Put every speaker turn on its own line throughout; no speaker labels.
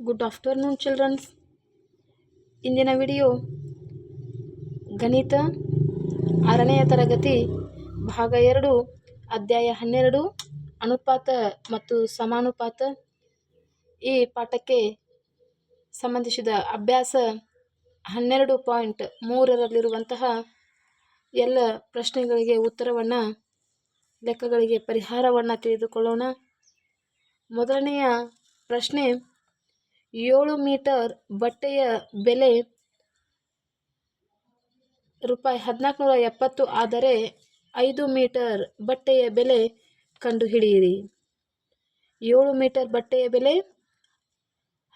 Good afternoon childrens ಇಂದಿನ video ಗಣಿತ ಆರನೆಯ ತರಗತಿ, ಭಾಗ ಎರಡು, ಅಧ್ಯಾಯ ಹನ್ನೆರಡು, ಅನುಪಾತ ಮತ್ತು ಸಮಾನುಪಾತ. ಈ ಪಾಠಕ್ಕೆ ಸಂಬಂಧಿಸಿದ ಅಭ್ಯಾಸ ಹನ್ನೆರಡು ಪಾಯಿಂಟ್ ಮೂರರಲ್ಲಿರುವಂತಹ ಎಲ್ಲ ಪ್ರಶ್ನೆಗಳಿಗೆ ಉತ್ತರವನ್ನು, ಲೆಕ್ಕಗಳಿಗೆ ಪರಿಹಾರವನ್ನು ತಿಳಿದುಕೊಳ್ಳೋಣ. ಮೊದಲನೆಯ ಪ್ರಶ್ನೆ ಏಳು ಮೀಟರ್ ಬಟ್ಟೆಯ ಬೆಲೆ ರೂಪಾಯಿ ಹದಿನಾಲ್ಕುನೂರ ಎಪ್ಪತ್ತು ಆದರೆ ಐದು ಮೀಟರ್ ಬಟ್ಟೆಯ ಬೆಲೆ ಕಂಡುಹಿಡಿಯಿರಿ. ಏಳು ಮೀಟರ್ ಬಟ್ಟೆಯ ಬೆಲೆ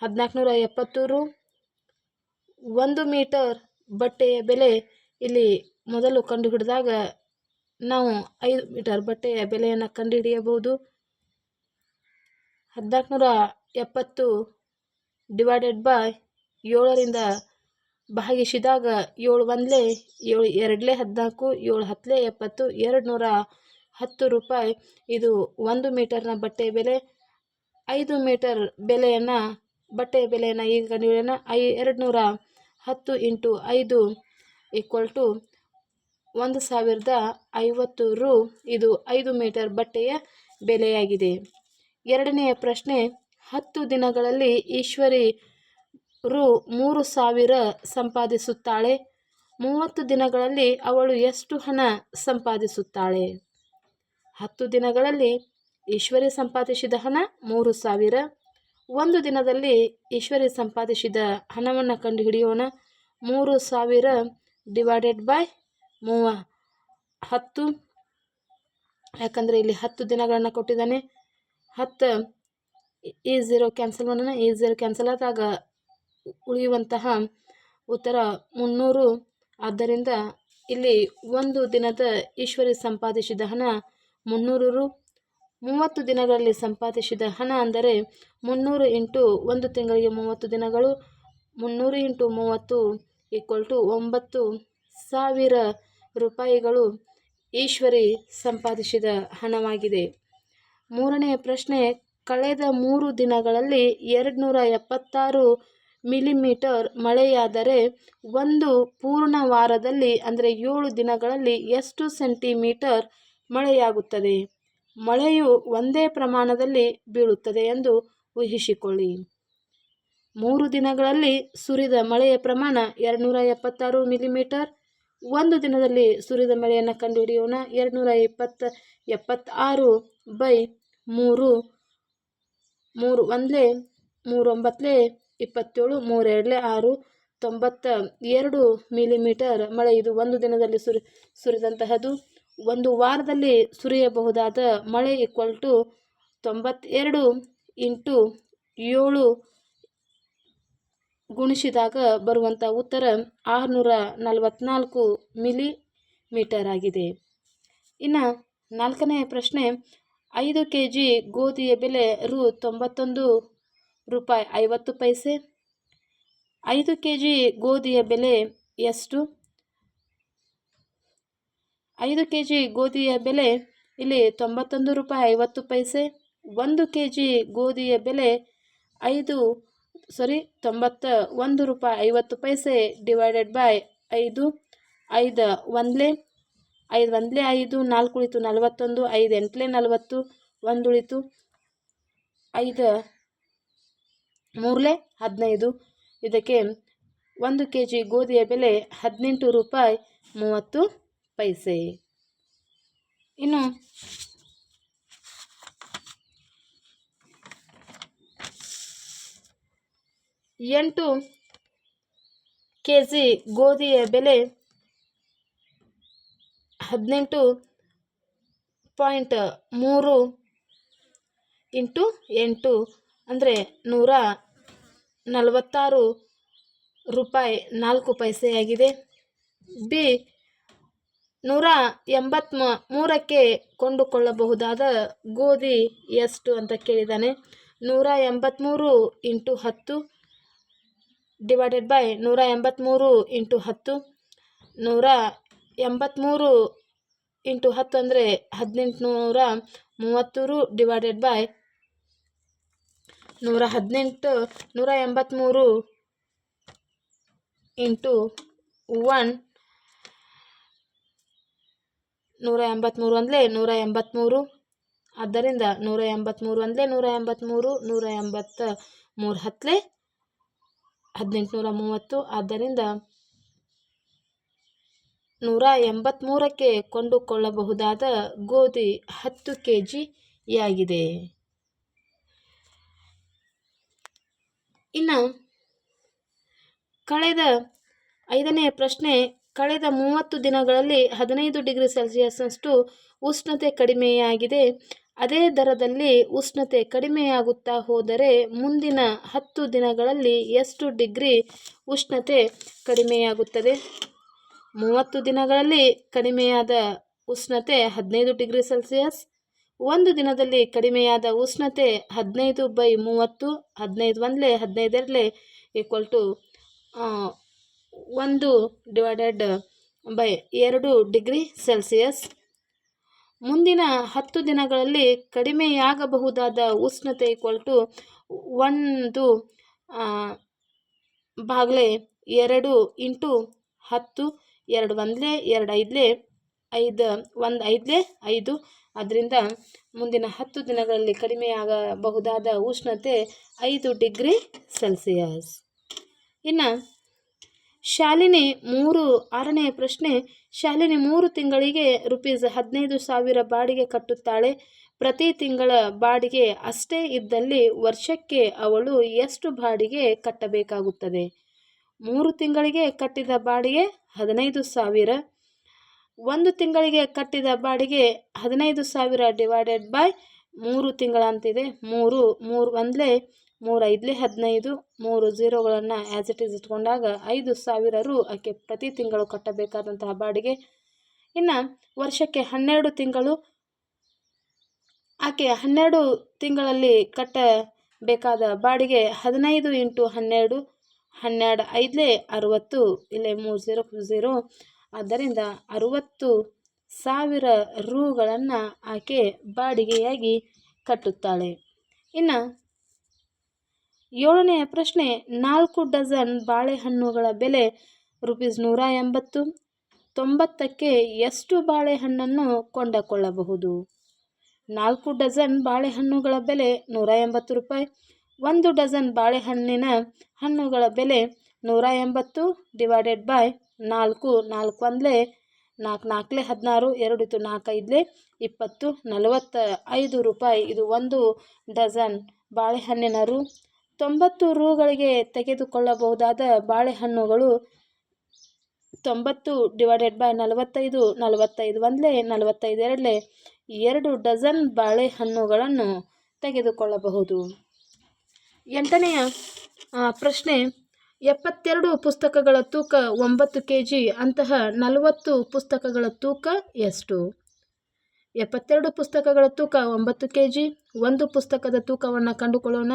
ಹದಿನಾಲ್ಕುನೂರ ಎಪ್ಪತ್ತು ರು. ಒಂದು ಮೀಟರ್ ಬಟ್ಟೆಯ ಬೆಲೆ ಇಲ್ಲಿ ಮೊದಲು ಕಂಡುಹಿಡಿದಾಗ ನಾವು ಐದು ಮೀಟರ್ ಬಟ್ಟೆಯ ಬೆಲೆಯನ್ನು ಕಂಡುಹಿಡಿಯಬಹುದು. ಹದಿನಾಲ್ಕುನೂರ ಎಪ್ಪತ್ತು ಡಿವೈಡೆಡ್ ಬೈ ಏಳರಿಂದ ಭಾಗಿಸಿದಾಗ ಏಳು ಒಂದಲೇ ಏಳು ಎರಡಲೇ ಹದಿನಾಲ್ಕು, ಏಳು ಹತ್ತಲೇ ಎಪ್ಪತ್ತು ಎರಡು ನೂರ ಹತ್ತು ರೂಪಾಯಿ. ಇದು ಒಂದು ಮೀಟರ್ನ ಬಟ್ಟೆ ಬೆಲೆ. ಐದು ಮೀಟರ್ ಬೆಲೆಯನ್ನು, ಬಟ್ಟೆ ಬೆಲೆಯನ್ನು ಈಗ ಕಂಡುಹಿಡಿಯೋಣ. ಐ ಎರಡು ನೂರ ಹತ್ತು ಇಂಟು ಐದು ಈಕ್ವಲ್ ಟು ಒಂದು ಸಾವಿರದ ಐವತ್ತು ರು. ಇದು ಐದು ಮೀಟರ್ ಬಟ್ಟೆಯ ಬೆಲೆಯಾಗಿದೆ. ಎರಡನೆಯ ಪ್ರಶ್ನೆ ಹತ್ತು ದಿನಗಳಲ್ಲಿ ಈಶ್ವರಿ ರು ಮೂರು ಸಾವಿರ ಸಂಪಾದಿಸುತ್ತಾಳೆ. ಮೂವತ್ತು ದಿನಗಳಲ್ಲಿ ಅವಳು ಎಷ್ಟು ಹಣ ಸಂಪಾದಿಸುತ್ತಾಳೆ? ಹತ್ತು ದಿನಗಳಲ್ಲಿ ಈಶ್ವರಿ ಸಂಪಾದಿಸಿದ ಹಣ ಮೂರು ಸಾವಿರ. ಒಂದು ದಿನದಲ್ಲಿ ಈಶ್ವರಿ ಸಂಪಾದಿಸಿದ ಹಣವನ್ನು ಕಂಡುಹಿಡಿಯೋಣ. ಮೂರು ಸಾವಿರ ಡಿವೈಡೆಡ್ ಬೈ ಮೂವ ಹತ್ತು. ಯಾಕಂದರೆ ಇಲ್ಲಿ ಹತ್ತು ದಿನಗಳನ್ನು ಕೊಟ್ಟಿದ್ದಾನೆ. ಹತ್ತು ಈ ಝೀರೋ ಕ್ಯಾನ್ಸಲ್ ಮಾಡೋಣ ಈ ಝೀರೋ ಕ್ಯಾನ್ಸಲ್ ಆದಾಗ ಉಳಿಯುವಂತಹ ಉತ್ತರ ಮುನ್ನೂರು. ಆದ್ದರಿಂದ ಇಲ್ಲಿ ಒಂದು ದಿನದ ಈಶ್ವರಿ ಸಂಪಾದಿಸಿದ ಹಣ ಮುನ್ನೂರು ರು ಮೂವತ್ತು ದಿನಗಳಲ್ಲಿ ಸಂಪಾದಿಸಿದ ಹಣ ಅಂದರೆ ಮುನ್ನೂರು ಇಂಟು ಒಂದು ತಿಂಗಳಿಗೆ ಮೂವತ್ತು ದಿನಗಳು. ಮುನ್ನೂರು ಇಂಟು ಮೂವತ್ತು ಈಕ್ವಲ್ ಟು ಒಂಬತ್ತು ಸಾವಿರ ರೂಪಾಯಿಗಳು ಈಶ್ವರಿ ಸಂಪಾದಿಸಿದ ಹಣವಾಗಿದೆ. ಮೂರನೆಯ ಪ್ರಶ್ನೆ ಕಳೆದ ಮೂರು ದಿನಗಳಲ್ಲಿ ಎರಡು ನೂರ ಎಪ್ಪತ್ತಾರು ಮಿಲಿಮೀಟರ್ ಮಳೆಯಾದರೆ ಒಂದು ಪೂರ್ಣ ವಾರದಲ್ಲಿ ಅಂದರೆ ಏಳು ದಿನಗಳಲ್ಲಿ ಎಷ್ಟು ಸೆಂಟಿಮೀಟರ್ ಮಳೆಯಾಗುತ್ತದೆ? ಮಳೆಯು ಒಂದೇ ಪ್ರಮಾಣದಲ್ಲಿ ಬೀಳುತ್ತದೆ ಎಂದು ಊಹಿಸಿಕೊಳ್ಳಿ. ಮೂರು ದಿನಗಳಲ್ಲಿ ಸುರಿದ ಮಳೆಯ ಪ್ರಮಾಣ ಎರಡುನೂರ ಎಪ್ಪತ್ತಾರು ಮಿಲಿಮೀಟರ್. ಒಂದು ದಿನದಲ್ಲಿ ಸುರಿದ ಮಳೆಯನ್ನು ಕಂಡುಹಿಡಿಯೋಣ. ಎರಡುನೂರ ಇಪ್ಪತ್ತ ಎಪ್ಪತ್ತಾರು ಬೈ ಮೂರು ಮೂರು ಒಂದ್ಲೆ ಮೂರು ಒಂಬತ್ತಲೇ ಇಪ್ಪತ್ತೇಳು, ಮೂರೆರಡ್ಲೆ ಆರು, ತೊಂಬತ್ತ ಎರಡು ಮಿಲಿಮೀಟರ್ ಮಳೆ ಇದು ಒಂದು ದಿನದಲ್ಲಿ ಸುರಿ, ಸುರಿದಂತಹದು. ಒಂದು ವಾರದಲ್ಲಿ ಸುರಿಯಬಹುದಾದ ಮಳೆ ಈಕ್ವಲ್ ಟು ತೊಂಬತ್ತೆರಡು ಇಂಟು ಏಳು ಗುಣಿಸಿದಾಗ ಬರುವಂಥ ಉತ್ತರ ಆರುನೂರ ನಲವತ್ತ್ನಾಲ್ಕು ಮಿಲಿ ಮೀಟರ್ ಆಗಿದೆ. ಇನ್ನು ನಾಲ್ಕನೆಯ ಪ್ರಶ್ನೆ ಐದು ಕೆ ಜಿ ಗೋಧಿಯ ಬೆಲೆ ರು ತೊಂಬತ್ತೊಂದು ರೂಪಾಯಿ ಐವತ್ತು ಪೈಸೆ. ಐದು ಕೆ ಜಿ ಗೋಧಿಯ ಬೆಲೆ ಎಷ್ಟು? ಐದು ಕೆ ಜಿ ಗೋಧಿಯ ಬೆಲೆ ಇಲ್ಲಿ ತೊಂಬತ್ತೊಂದು ರೂಪಾಯಿ ಐವತ್ತು ಪೈಸೆ. ಒಂದು ಕೆ ಜಿ ಗೋಧಿಯ ಬೆಲೆ ಐದು ಸಾರಿ ತೊಂಬತ್ತ ಒಂದು ರೂಪಾಯಿ ಐವತ್ತು ಪೈಸೆ ಡಿವೈಡೆಡ್ ಬೈ ಐದು ಐದು ಒಂದಲೇ ಐದು ಒಂದಲೇ ಐದು, ನಾಲ್ಕು ಉಳಿತು ನಲವತ್ತೊಂದು, ಐದು ಎಂಟಲೇ ನಲವತ್ತು, ಒಂದು ಉಳಿತು ಐದು ಮೂರಲೇ ಹದಿನೈದು. ಇದಕ್ಕೆ ಒಂದು ಕೆ ಜಿ ಗೋಧಿಯ ಬೆಲೆ ಹದಿನೆಂಟು ರೂಪಾಯಿ ಮೂವತ್ತು ಪೈಸೆ. ಇನ್ನು ಎಂಟು ಕೆ ಜಿ ಗೋಧಿಯ ಬೆಲೆ ಹದಿನೆಂಟು ಪಾಯಿಂಟ್ ಮೂರು ಇಂಟು ಎಂಟು, ಅಂದರೆ ನೂರ ನಲವತ್ತಾರು ರೂಪಾಯಿ ನಾಲ್ಕು ಪೈಸೆಯಾಗಿದೆ. ಬಿ, ನೂರ ಎಂಬತ್ತ್ ಮೂರಕ್ಕೆ ಕೊಂಡುಕೊಳ್ಳಬಹುದಾದ ಗೋಧಿ ಎಷ್ಟು ಅಂತ ಕೇಳಿದ್ದಾನೆ. ನೂರ ಎಂಬತ್ತ್ಮೂರು ಇಂಟು ಹತ್ತು ಡಿವೈಡೆಡ್ ಬೈ ನೂರ ಎಂಬತ್ತ್ಮೂರು ಇಂಟು ಹತ್ತು, ನೂರ ಎಂಬತ್ತ್ಮೂರು ಇಂಟು ಹತ್ತು ಅಂದರೆ ಹದಿನೆಂಟುನೂರ ಮೂವತ್ತೂರು ಡಿವೈಡೆಡ್ ಬೈ ನೂರ ಹದಿನೆಂಟು, ನೂರ ಎಂಬತ್ತ್ಮೂರು ಇಂಟು ಒನ್, ನೂರ ಎಂಬತ್ತ್ಮೂರು ಅಂದರೆ ನೂರ ಎಂಬತ್ತ್ಮೂರು ಆದ್ದರಿಂದ ನೂರ ಎಂಬತ್ತ್ಮೂರು ಅಂದರೆ ನೂರ ಎಂಬತ್ತ್ಮೂರು ನೂರ ಎಂಬತ್ತ ಮೂರು ಹತ್ತಲೆ ಹದಿನೆಂಟುನೂರ ಮೂವತ್ತು. ಆದ್ದರಿಂದ ನೂರ ಎಂಬತ್ತ್ಮೂರಕ್ಕೆ ಕೊಂಡುಕೊಳ್ಳಬಹುದಾದ ಗೋಧಿ ಹತ್ತು ಕೆ ಜಿಯಾಗಿದೆ ಇನ್ನು ಕಳೆದ ಐದನೇ ಪ್ರಶ್ನೆ, ಕಳೆದ ಮೂವತ್ತು ದಿನಗಳಲ್ಲಿ ಹದಿನೈದು ಡಿಗ್ರಿ ಸೆಲ್ಸಿಯಸ್ನಷ್ಟು ಉಷ್ಣತೆ ಕಡಿಮೆಯಾಗಿದೆ. ಅದೇ ದರದಲ್ಲಿ ಉಷ್ಣತೆ ಕಡಿಮೆಯಾಗುತ್ತಾ ಹೋದರೆ ಮುಂದಿನ ಹತ್ತು ದಿನಗಳಲ್ಲಿ ಎಷ್ಟು ಡಿಗ್ರಿ ಉಷ್ಣತೆ ಕಡಿಮೆಯಾಗುತ್ತದೆ? ಮೂವತ್ತು ದಿನಗಳಲ್ಲಿ ಕಡಿಮೆಯಾದ ಉಷ್ಣತೆ ಹದಿನೈದು ಡಿಗ್ರಿ ಸೆಲ್ಸಿಯಸ್, ಒಂದು ದಿನದಲ್ಲಿ ಕಡಿಮೆಯಾದ ಉಷ್ಣತೆ ಹದಿನೈದು ಬೈ ಮೂವತ್ತು, ಹದಿನೈದು ಒಂದಲೇ ಹದಿನೈದರಲ್ಲೇ ಈಕ್ವಲ್ ಟು ಒಂದು ಡಿವೈಡೆಡ್ ಬೈ ಎರಡು ಡಿಗ್ರಿ ಸೆಲ್ಸಿಯಸ್. ಮುಂದಿನ ಹತ್ತು ದಿನಗಳಲ್ಲಿ ಕಡಿಮೆಯಾಗಬಹುದಾದ ಉಷ್ಣತೆ ಈಕ್ವಲ್ ಟು ಒಂದು ಬಾಗಲೇ ಎರಡು ಇಂಟು ಹತ್ತು ಎರಡು ಒಂದಲೇ, ಎರಡು ಐದಲೇ, ಐದು ಒಂದು ಐದಲೇ, ಐದು. ಅದರಿಂದ ಮುಂದಿನ ಹತ್ತು ದಿನಗಳಲ್ಲಿ ಕಡಿಮೆಯಾಗಬಹುದಾದ ಉಷ್ಣತೆ ಐದು ಡಿಗ್ರಿ ಸೆಲ್ಸಿಯಸ್. ಇನ್ನು ಶಾಲಿನಿ ಮೂರು, ಆರನೇ ಪ್ರಶ್ನೆ, ಶಾಲಿನಿ ಮೂರು ತಿಂಗಳಿಗೆ ರುಪೀಸ್ ಹದಿನೈದು ಸಾವಿರ ಬಾಡಿಗೆ ಕಟ್ಟುತ್ತಾಳೆ. ಪ್ರತಿ ತಿಂಗಳ ಬಾಡಿಗೆ ಅಷ್ಟೇ ಇದ್ದಲ್ಲಿ ವರ್ಷಕ್ಕೆ ಅವಳು ಎಷ್ಟು ಬಾಡಿಗೆ ಕಟ್ಟಬೇಕಾಗುತ್ತದೆ? ಮೂರು ತಿಂಗಳಿಗೆ ಕಟ್ಟಿದ ಬಾಡಿಗೆ ಹದಿನೈದು ಸಾವಿರ. ಒಂದು ತಿಂಗಳಿಗೆ ಕಟ್ಟಿದ ಬಾಡಿಗೆ ಹದಿನೈದು ಸಾವಿರ ಡಿವೈಡೆಡ್ ಬೈ ಮೂರು ತಿಂಗಳಂತಿದೆ. ಮೂರು ಮೂರು ಒಂದಲೇ, ಮೂರು ಐದಲೇ ಹದಿನೈದು, ಮೂರು ಝೀರೋಗಳನ್ನು ಆ್ಯಸ್ ಇಟ್ ಈಸ್ ಇಟ್ಕೊಂಡಾಗ ಐದು ಸಾವಿರ ರು ಆಕೆ ಪ್ರತಿ ತಿಂಗಳು ಕಟ್ಟಬೇಕಾದಂತಹ ಬಾಡಿಗೆ. ಇನ್ನು ವರ್ಷಕ್ಕೆ ಹನ್ನೆರಡು ತಿಂಗಳು ಆಕೆ ಹನ್ನೆರಡು ತಿಂಗಳಲ್ಲಿ ಕಟ್ಟಬೇಕಾದ ಬಾಡಿಗೆ ಹದಿನೈದು ಇಂಟು ಹನ್ನೆರಡು. ಹನ್ನೆರಡು ಐದಲೇ ಅರುವತ್ತು, ಇಲ್ಲೇ ಮೂರು ಝೀರೋ ಝೀರೋ ಆದ್ದರಿಂದ ಅರುವತ್ತು ಸಾವಿರ ರೂಗಳನ್ನು ಆಕೆ ಬಾಡಿಗೆಯಾಗಿ ಕಟ್ಟುತ್ತಾಳೆ. ಇನ್ನು ಏಳನೆಯ ಪ್ರಶ್ನೆ, ನಾಲ್ಕು ಡಜನ್ ಬಾಳೆಹಣ್ಣುಗಳ ಬೆಲೆ ರುಪೀಸ್ ನೂರ ಎಂಬತ್ತು, ತೊಂಬತ್ತಕ್ಕೆ ಎಷ್ಟು ಬಾಳೆಹಣ್ಣನ್ನು ಕೊಂಡುಕೊಳ್ಳಬಹುದು? ನಾಲ್ಕು ಡಜನ್ ಬಾಳೆಹಣ್ಣುಗಳ ಬೆಲೆ ನೂರ ಎಂಬತ್ತು ರೂಪಾಯಿ. ಒಂದು ಡಜನ್ ಬಾಳೆಹಣ್ಣಿನ ಹಣ್ಣುಗಳ ಬೆಲೆ ನೂರ ಎಂಬತ್ತು ಡಿವೈಡೆಡ್ ಬೈ ನಾಲ್ಕು ನಾಲ್ಕು ಒಂದಲೇ ನಾಲ್ಕು ನಾಲ್ಕಲೇ ಹದಿನಾರು ಎರಡು ಇತ್ತು ನಾಲ್ಕು ಐದಲೇ ಇಪ್ಪತ್ತು ನಲವತ್ತ ಐದು ರೂಪಾಯಿ. ಇದು ಒಂದು ಡಜನ್ ಬಾಳೆಹಣ್ಣಿನ ರೂ. ತೊಂಬತ್ತು ರೂಗಳಿಗೆ ತೆಗೆದುಕೊಳ್ಳಬಹುದಾದ ಬಾಳೆಹಣ್ಣುಗಳು ತೊಂಬತ್ತು ಡಿವೈಡೆಡ್ ಬೈ ನಲವತ್ತೈದು ನಲವತ್ತೈದು ಒಂದಲೇ ನಲವತ್ತೈದು ಎರಡಲೇ ಎರಡು ಡಜನ್ ಬಾಳೆಹಣ್ಣುಗಳನ್ನು ತೆಗೆದುಕೊಳ್ಳಬಹುದು. ಎಂಟನೆಯ ಪ್ರಶ್ನೆ, ಎಪ್ಪತ್ತೆರಡು ಪುಸ್ತಕಗಳ ತೂಕ ಒಂಬತ್ತು ಕೆ ಜಿ ಅಂತಹ ನಲವತ್ತು ಪುಸ್ತಕಗಳ ತೂಕ ಎಷ್ಟು? ಎಪ್ಪತ್ತೆರಡು ಪುಸ್ತಕಗಳ ತೂಕ ಒಂಬತ್ತು ಕೆ ಜಿ ಒಂದು ಪುಸ್ತಕದ ತೂಕವನ್ನು ಕಂಡುಕೊಳ್ಳೋಣ.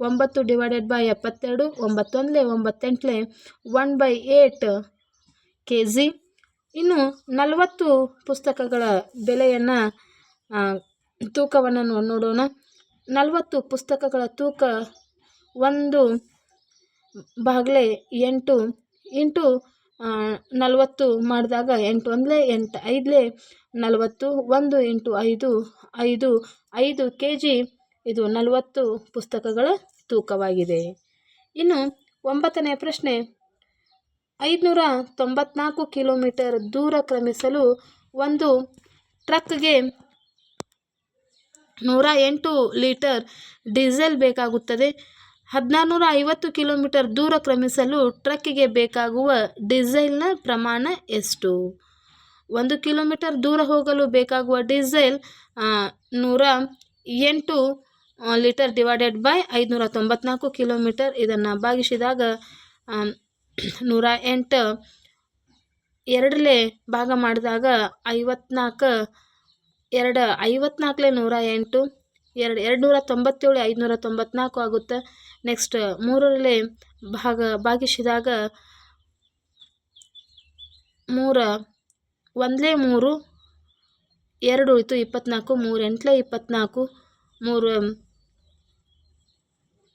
ಒಂಬತ್ತು ಡಿವೈಡೆಡ್ ಬೈ ಎಪ್ಪತ್ತೆರಡು, ಒಂಬತ್ತೊಂದಲೇ, ಒಂಬತ್ತೆಂಟಲೆ, one by eight K G ಇನ್ನು ನಲವತ್ತು ಪುಸ್ತಕಗಳ ಬೆಲೆಯನ್ನು ತೂಕವನ್ನು ನೋಡೋಣ. ನಲವತ್ತು ಪುಸ್ತಕಗಳ ತೂಕ ಒಂದು ಬಾಗಿಲೆ ಎಂಟು ಇಂಟು ನಲವತ್ತು ಮಾಡಿದಾಗ ಎಂಟು ಒಂದಲೇ ಎಂಟು, ಐದಲೇ ನಲವತ್ತು, ಒಂದು ಇಂಟು ಐದು ಐದು ಐದು ಕೆ ಜಿ ಇದು ನಲವತ್ತು ಪುಸ್ತಕಗಳ ತೂಕವಾಗಿದೆ. ಇನ್ನು ಒಂಬತ್ತನೇ ಪ್ರಶ್ನೆ. ಐದುನೂರ ತೊಂಬತ್ನಾಲ್ಕು ಕಿಲೋಮೀಟರ್ ದೂರ ಕ್ರಮಿಸಲು ಒಂದು ಟ್ರಕ್ಗೆ ನೂರ ಎಂಟು ಲೀಟರ್ ಡೀಸೆಲ್ ಬೇಕಾಗುತ್ತದೆ. ಹದಿನಾರುನೂರ ಐವತ್ತು ಕಿಲೋಮೀಟರ್ ದೂರ ಕ್ರಮಿಸಲು ಟ್ರಕ್ಕಿಗೆ ಬೇಕಾಗುವ ಡೀಸೆಲ್ನ ಪ್ರಮಾಣ ಎಷ್ಟು? ಒಂದು ಕಿಲೋಮೀಟರ್ ದೂರ ಹೋಗಲು ಬೇಕಾಗುವ ಡೀಸೆಲ್ ನೂರ ಎಂಟು ಲೀಟರ್ ಡಿವೈಡೆಡ್ ಬೈ ಐದುನೂರ ತೊಂಬತ್ನಾಲ್ಕು ಕಿಲೋಮೀಟರ್. ಇದನ್ನು ಭಾಗಿಸಿದಾಗ ನೂರ ಎಂಟು ಎರಡಲೇ ಭಾಗ ಮಾಡಿದಾಗ ಐವತ್ನಾಲ್ಕು, ಎರಡು ಐವತ್ನಾಲ್ಕಲೇ ನೂರ ಎಂಟು. ಎರಡು ಎರಡು ನೂರ ತೊಂಬತ್ತೇಳು ಐದುನೂರ ತೊಂಬತ್ನಾಲ್ಕು ಆಗುತ್ತೆ. ನೆಕ್ಸ್ಟ್ ಮೂರರಲ್ಲಿ ಭಾಗ, ಭಾಗಿಸಿದಾಗ ಮೂರ, ಒಂದಲೇ ಮೂರು, ಎರಡು ಉಳಿತು ಇಪ್ಪತ್ನಾಲ್ಕು, ಮೂರು ಎಂಟಲೇ ಇಪ್ಪತ್ನಾಲ್ಕು, ಮೂರು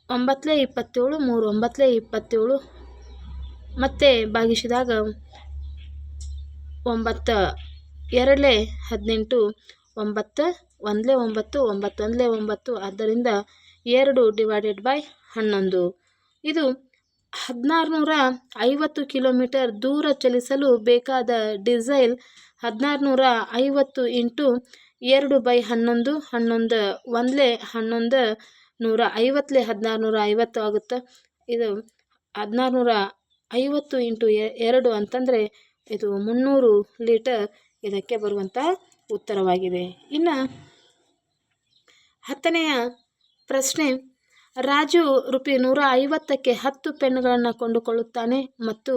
ಒಂಬತ್ತಲೇ ಇಪ್ಪತ್ತೇಳು, ಮೂರು ಒಂಬತ್ತಲೇ ಇಪ್ಪತ್ತೇಳು. ಮತ್ತೆ ಭಾಗಿಸಿದಾಗ ಒಂಬತ್ತು, ಎರಡಲೇ ಹದಿನೆಂಟು, ಒಂಬತ್ತು ಒಂದಲೇ ಒಂಬತ್ತು ಒಂಬತ್ತು ಒಂದಲೇ ಒಂಬತ್ತು, ಆದ್ದರಿಂದ ಎರಡು ಡಿವೈಡೆಡ್ ಬೈ ಹನ್ನೊಂದು. ಇದು ಹದಿನಾರುನೂರ ಐವತ್ತು ಕಿಲೋಮೀಟರ್ ದೂರ ಚಲಿಸಲು ಬೇಕಾದ ಡೀಸೆಲ್ ಹದಿನಾರುನೂರ ಐವತ್ತು ಇಂಟು ಎರಡು ಬೈ ಹನ್ನೊಂದು ಹನ್ನೊಂದು, ಒಂದಲೇ ಹನ್ನೊಂದು, ನೂರ ಐವತ್ತಲೇ ಹದಿನಾರುನೂರ ಐವತ್ತು ಆಗುತ್ತೆ. ಇದು ಹದಿನಾರುನೂರ ಐವತ್ತು ಇಂಟು ಎರಡು ಅಂತಂದರೆ ಇದು ಮುನ್ನೂರು ಲೀಟರ್ ಇದಕ್ಕೆ ಬರುವಂಥ ಉತ್ತರವಾಗಿದೆ. ಇನ್ನು ಹತ್ತನೆಯ ಪ್ರಶ್ನೆ, ರಾಜು ರುಪಿ ನೂರ ಐವತ್ತಕ್ಕೆ ಹತ್ತು ಪೆನ್ಗಳನ್ನು ಕೊಂಡುಕೊಳ್ಳುತ್ತಾನೆ ಮತ್ತು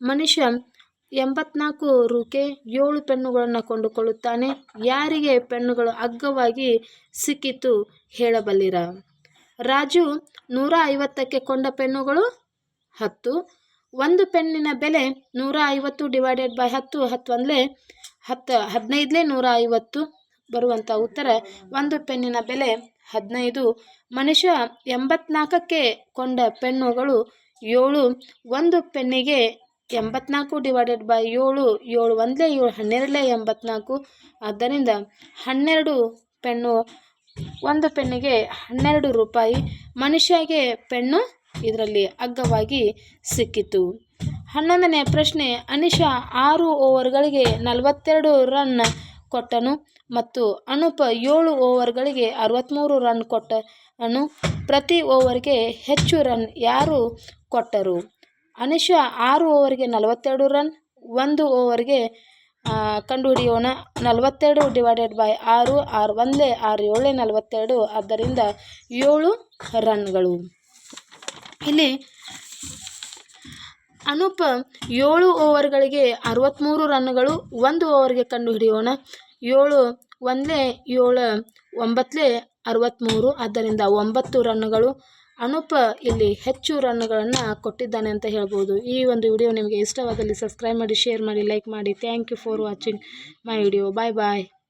ಮನುಷ್ಯ ಎಂಬತ್ನಾಲ್ಕು ರೂಕೆ ಏಳು ಪೆನ್ನುಗಳನ್ನು ಕೊಂಡುಕೊಳ್ಳುತ್ತಾನೆ, ಯಾರಿಗೆ ಪೆನ್ನುಗಳು ಅಗ್ಗವಾಗಿ ಸಿಕ್ಕಿತು ಹೇಳಬಲ್ಲಿರ? ರಾಜು ನೂರ ಐವತ್ತಕ್ಕೆ ಕೊಂಡ ಪೆನ್ನುಗಳು ಹತ್ತು, ಒಂದು ಪೆನ್ನಿನ ಬೆಲೆ ನೂರ ಐವತ್ತು ಡಿವೈಡೆಡ್ ಬೈ ಹತ್ತು ಹತ್ತು ಅಂದರೆ ಹತ್ತು, ಹದಿನೈದಲೇ ನೂರ ಐವತ್ತು ಬರುವಂಥ ಉತ್ತರ, ಒಂದು ಪೆನ್ನಿನ ಬೆಲೆ ಹದಿನೈದು. ಮನುಷ್ಯ ಎಂಬತ್ನಾಲ್ಕಕ್ಕೆ ಕೊಂಡ ಪೆನ್ನುಗಳು ಏಳು, ಒಂದು ಪೆನ್ನಿಗೆ ಎಂಬತ್ನಾಲ್ಕು ಡಿವೈಡೆಡ್ ಬೈ ಏಳು ಏಳು ಒಂದಲೇ ಏಳು, ಹನ್ನೆರಡಲೇ ಎಂಬತ್ನಾಲ್ಕು ಆದ್ದರಿಂದ ಹನ್ನೆರಡು ಪೆನ್ನು ಒಂದು ಪೆನ್ನಿಗೆ ಹನ್ನೆರಡು ರೂಪಾಯಿ. ಮನುಷ್ಯಗೆ ಪೆನ್ನು ಇದರಲ್ಲಿ ಅಗ್ಗವಾಗಿ ಸಿಕ್ಕಿತು. ಹನ್ನೊಂದನೇ ಪ್ರಶ್ನೆ, ಅನಿಶಾ ಆರು ಓವರ್ಗಳಿಗೆ ನಲವತ್ತೆರಡು ರನ್ ಕೊಟ್ಟನು ಮತ್ತು ಅನುಪ ಏಳು ಓವರ್ಗಳಿಗೆ ಅರವತ್ತ್ಮೂರು ರನ್ ಕೊಟ್ಟನು. ಪ್ರತಿ ಓವರ್ಗೆ ಹೆಚ್ಚು ರನ್ ಯಾರು ಕೊಟ್ಟರು? ಅನಿಶಾ ಆರು ಓವರ್ಗೆ ನಲವತ್ತೆರಡು ರನ್, ಒಂದು ಓವರ್ಗೆ ಕಂಡುಹಿಡಿಯೋಣ. ನಲವತ್ತೆರಡು ಡಿವೈಡೆಡ್ ಬೈ ಆರು ಆರು ಒಂದೇ, ಆರು ಏಳೇ ನಲವತ್ತೆರಡು, ಆದ್ದರಿಂದ ಏಳು ರನ್ಗಳು. ಇಲ್ಲಿ ಅನೂಪ್ ಏಳು ಓವರ್ಗಳಿಗೆ ಅರವತ್ತ್ಮೂರು ರನ್ಗಳು, ಒಂದು ಓವರ್ಗೆ ಕಂಡುಹಿಡಿಯೋಣ. ಏಳು ಒಂದ್ಲೆ ಏಳು ಒಂಬತ್ತಲೇ ಅರವತ್ತ್ಮೂರು ಆದ್ದರಿಂದ ಒಂಬತ್ತು ರನ್ಗಳು ಅನೂಪ್ ಇಲ್ಲಿ ಹೆಚ್ಚು ರನ್ಗಳನ್ನು ಕೊಟ್ಟಿದ್ದಾನೆ ಅಂತ ಹೇಳ್ಬೋದು. ಈ ಒಂದು ವಿಡಿಯೋ ನಿಮಗೆ ಇಷ್ಟವಾದಲ್ಲಿ ಸಬ್ಸ್ಕ್ರೈಬ್ ಮಾಡಿ, ಶೇರ್ ಮಾಡಿ, ಲೈಕ್ ಮಾಡಿ. Thank you for watching my video. Bye bye.